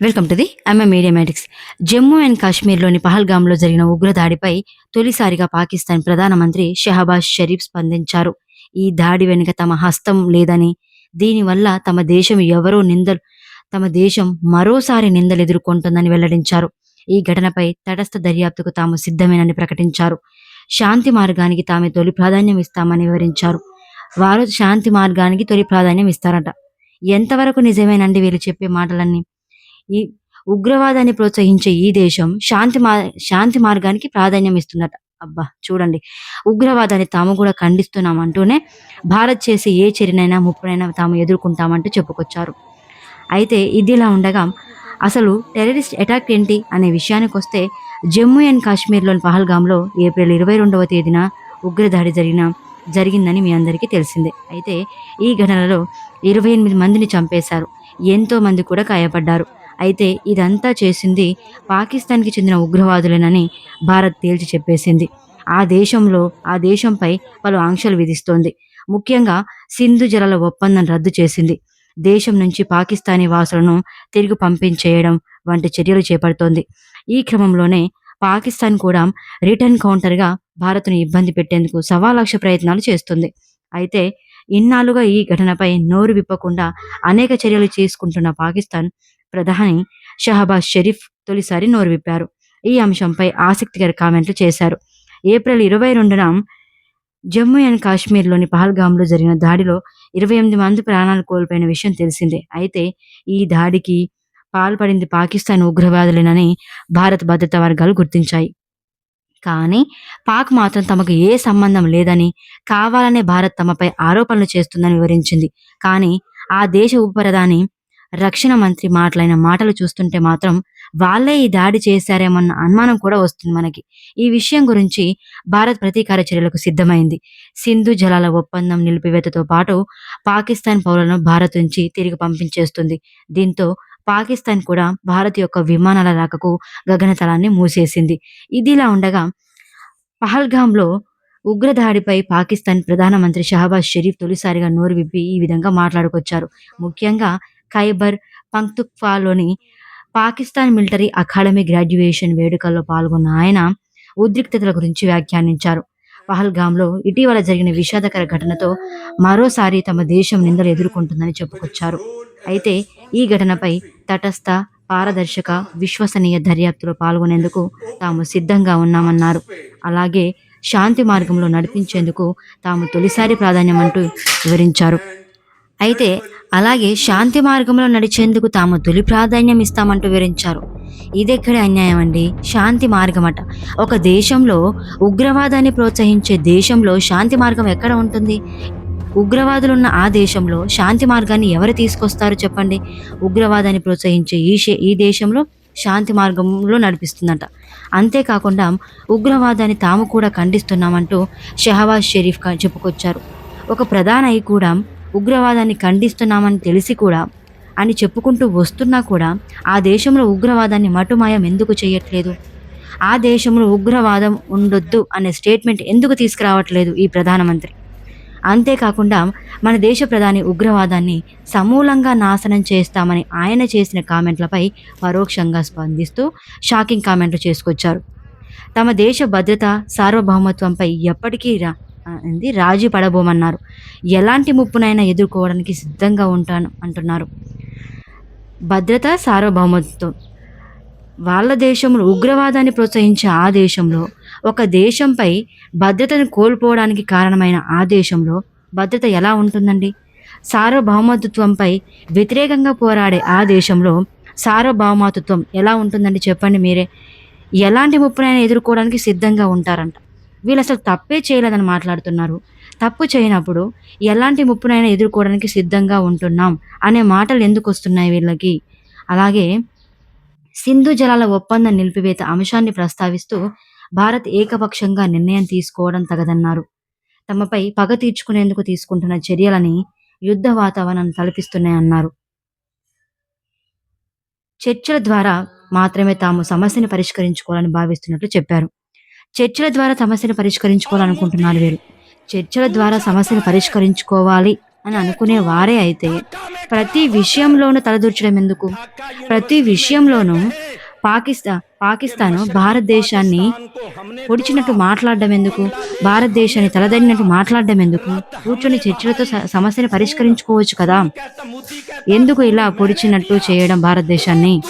Welcome to the MA Mediamatics Jammu and కాశ్మీర్లోని పహల్గామ్లో జరిగిన ఉగ్రదాడిపై తొలిసారిగా పాకిస్తాన్ ప్రధానమంత్రి షెహబాజ్ షరీఫ్ స్పందించారు. ఈ దాడి వెనుక తమ హస్తం లేదని దీనివల్ల తమ దేశం ఎవరో నిందలు తమ దేశం మరోసారి నిందలు ఎదుర్కొంటుందని వెల్లడించారు. ఈ ఘటనపై తటస్థ దర్యాప్తుకు తాము సిద్ధమేనని ప్రకటించారు. శాంతి మార్గానికి తామే తొలి ప్రాధాన్యం ఇస్తామని వివరించారు. వారు శాంతి మార్గానికి తొలి ప్రాధాన్యం ఇస్తారట. ఎంతవరకు నిజమేనండి వీళ్ళు చెప్పే మాటలన్నీ? ఈ ఉగ్రవాదాన్ని ప్రోత్సహించే ఈ దేశం శాంతి మా శాంతి మార్గానికి ప్రాధాన్యం ఇస్తుందట. అబ్బా చూడండి. ఉగ్రవాదాన్ని తాము కూడా ఖండిస్తున్నాం అంటూనే భారత్ చేసే ఏ చర్యనైనా ముప్పునైనా తాము ఎదుర్కొంటామంటూ చెప్పుకొచ్చారు. అయితే ఇదిలా ఉండగా అసలు టెర్రరిస్ట్ అటాక్ ఏంటి అనే విషయానికి వస్తే జమ్మూ అండ్ కాశ్మీర్లోని పహల్గామ్లో ఏప్రిల్ ఇరవై రెండవ తేదీన ఉగ్రదాడి జరిగిన జరిగిందని మీ అందరికీ తెలిసిందే. అయితే ఈ ఘటనలో ఇరవై ఎనిమిది మందిని చంపేశారు. ఎంతో మంది కూడా గాయపడ్డారు. అయితే ఇదంతా చేసింది పాకిస్తాన్కి చెందిన ఉగ్రవాదులేనని భారత్ తేల్చి చెప్పేసింది. ఆ దేశంలో ఆ దేశంపై పలు ఆంక్షలు విధిస్తోంది. ముఖ్యంగా సింధు జలాల ఒప్పందం రద్దు చేసింది. దేశం నుంచి పాకిస్తానీ వాసులను తిరిగి పంపించేయడం వంటి చర్యలు చేపడుతోంది. ఈ క్రమంలోనే పాకిస్తాన్ కూడా రిటర్న్ కౌంటర్గా భారత్ను ఇబ్బంది పెట్టేందుకు సవాలక్ష ప్రయత్నాలు చేస్తుంది. అయితే ఇన్నాళ్ళుగా ఈ ఘటనపై నోరు విప్పకుండా అనేక చర్యలు తీసుకుంటున్న పాకిస్తాన్ ప్రధాని షహబాజ్ షరీఫ్ తొలిసారి నోరు విప్పారు. ఈ అంశంపై ఆసక్తికర కామెంట్లు చేశారు. ఏప్రిల్ ఇరవై రెండున జమ్మూ అండ్ కాశ్మీర్లోని పహల్గామ్లో జరిగిన దాడిలో ఇరవై ఎనిమిది మంది ప్రాణాలు కోల్పోయిన విషయం తెలిసిందే. అయితే ఈ దాడికి పాల్పడింది పాకిస్తాన్ ఉగ్రవాదులేనని భారత భద్రతా వర్గాలు గుర్తించాయి. కానీ పాక్ మాత్రం తమకు ఏ సంబంధం లేదని కావాలనే భారత్ తమపై ఆరోపణలు చేస్తుందని వివరించింది. కానీ ఆ దేశ ఉప ప్రధాని రక్షణ మంత్రి మాటలైన మాటలు చూస్తుంటే మాత్రం వాళ్ళే ఈ దాడి చేశారేమన్న అనుమానం కూడా వస్తుంది మనకి. ఈ విషయం గురించి భారత్ ప్రతీకార చర్యలకు సిద్ధమైంది. సింధు జలాల ఒప్పందం నిలిపివేతతో పాటు పాకిస్తాన్ పౌరులను భారత్ నుంచి తిరిగి పంపించేస్తుంది. దీంతో పాకిస్తాన్ కూడా భారత్ యొక్క విమానాల రాకకు గగనతలాన్ని మూసేసింది. ఇదిలా ఉండగా పహల్గాంలో ఉగ్రదాడిపై పాకిస్తాన్ ప్రధానమంత్రి షహబాజ్ షరీఫ్ తొలిసారిగా నోరు విప్పి ఈ విధంగా మాట్లాడుకొచ్చారు. ముఖ్యంగా ఖైబర్ పంక్తుక్వాలోని పాకిస్తాన్ మిలిటరీ అకాడమీ గ్రాడ్యుయేషన్ వేడుకల్లో పాల్గొన్న ఆయన ఉద్రిక్తతల గురించి వ్యాఖ్యానించారు. పహల్గాంలో ఇటీవల జరిగిన విషాదకర ఘటనతో మరోసారి తమ దేశం నిందలు ఎదుర్కొంటుందని చెప్పుకొచ్చారు. అయితే ఈ ఘటనపై తటస్థ పారదర్శక విశ్వసనీయ దర్యాప్తులో పాల్గొనేందుకు తాము సిద్ధంగా ఉన్నామన్నారు. అలాగే శాంతి మార్గంలో నడిపించేందుకు తాము తొలిసారి ప్రాధాన్యం అంటూ వివరించారు. అయితే అలాగే శాంతి మార్గంలో నడిచేందుకు తాము తొలి ప్రాధాన్యం ఇస్తామంటూ వివరించారు. ఇదెక్కడే అన్యాయం అండి? శాంతి మార్గం అట ఒక దేశంలో ఉగ్రవాదాన్ని ప్రోత్సహించే దేశంలో శాంతి మార్గం ఎక్కడ ఉంటుంది? ఉగ్రవాదులున్న ఆ దేశంలో శాంతి మార్గాన్ని ఎవరు తీసుకొస్తారు చెప్పండి? ఉగ్రవాదాన్ని ప్రోత్సహించే ఈ ఈ దేశంలో శాంతి మార్గంలో నడిపిస్తుందట. అంతేకాకుండా ఉగ్రవాదాన్ని తాము కూడా ఖండిస్తున్నామంటూ షహబాజ్ షరీఫ్ చెప్పుకొచ్చారు. ఒక ప్రధాని కూడా ఉగ్రవాదాన్ని ఖండిస్తున్నామని తెలిసి కూడా అని చెప్పుకుంటూ వస్తున్నా కూడా ఆ దేశంలో ఉగ్రవాదాన్ని మటుమాయం ఎందుకు చేయట్లేదు? ఆ దేశంలో ఉగ్రవాదం ఉండొద్దు అనే స్టేట్మెంట్ ఎందుకు తీసుకురావట్లేదు ఈ ప్రధానమంత్రి? అంతేకాకుండా మన దేశ ప్రధాని ఉగ్రవాదాన్ని సమూలంగా నాశనం చేస్తామని ఆయన చేసిన కామెంట్లపై పరోక్షంగా స్పందిస్తూ షాకింగ్ కామెంట్లు చేసుకొచ్చారు. తమ దేశ భద్రత సార్వభౌమత్వంపై ఎప్పటికీ అంది. రాజీ పడబోమన్నారు. ఎలాంటి ముప్పునైనా ఎదుర్కోవడానికి సిద్ధంగా ఉంటాను అంటున్నారు. భద్రత సార్వభౌమత్వం. వాళ్ళ దేశంలో ఉగ్రవాదాన్ని ప్రోత్సహించే ఆ దేశంలో ఒక దేశంపై భద్రతను కోల్పోవడానికి కారణమైన ఆ దేశంలో భద్రత ఎలా ఉంటుందండి? సార్వభౌమతత్వంపై వ్యతిరేకంగా పోరాడే ఆ దేశంలో సార్వభౌమతత్వం ఎలా ఉంటుందండి చెప్పండి మీరే. ఎలాంటి ముప్పునైనా ఎదుర్కోవడానికి సిద్ధంగా ఉంటారంట. వీళ్ళు అసలు తప్పే చేయలేదని మాట్లాడుతున్నారు. తప్పు చేయనప్పుడు ఎలాంటి ముప్పునైనా ఎదుర్కోవడానికి సిద్ధంగా ఉంటున్నాం అనే మాటలు ఎందుకు వస్తున్నాయి వీళ్ళకి? అలాగే సింధు జలాల ఒప్పందం నిలిపివేత అంశాన్ని ప్రస్తావిస్తూ భారత్ ఏకపక్షంగా నిర్ణయం తీసుకోవడం తగదన్నారు. తమపై పగ తీర్చుకునేందుకు తీసుకుంటున్న చర్యలని యుద్ధ వాతావరణం తలపిస్తున్నాయన్నారు చర్చల ద్వారా మాత్రమే తాము సమస్యను పరిష్కరించుకోవాలని భావిస్తున్నట్లు చెప్పారు. చర్చల ద్వారా సమస్యను పరిష్కరించుకోవాలనుకుంటున్నారు వీరు. చర్చల ద్వారా సమస్యను పరిష్కరించుకోవాలి అని అనుకునే వారే అయితే ప్రతి విషయంలోనూ తలదూర్చడం ఎందుకు? ప్రతి విషయంలోనూ పాకిస్తా పాకిస్తాన్ భారతదేశాన్ని పొడిచినట్టు మాట్లాడడం ఎందుకు? భారతదేశాన్ని తలదడినట్టు మాట్లాడడం ఎందుకు? కూర్చొని చర్చలతో సమస్యను సమస్యని పరిష్కరించుకోవచ్చు కదా. ఎందుకు ఇలా పొడిచినట్టు చేయడం భారతదేశాన్ని?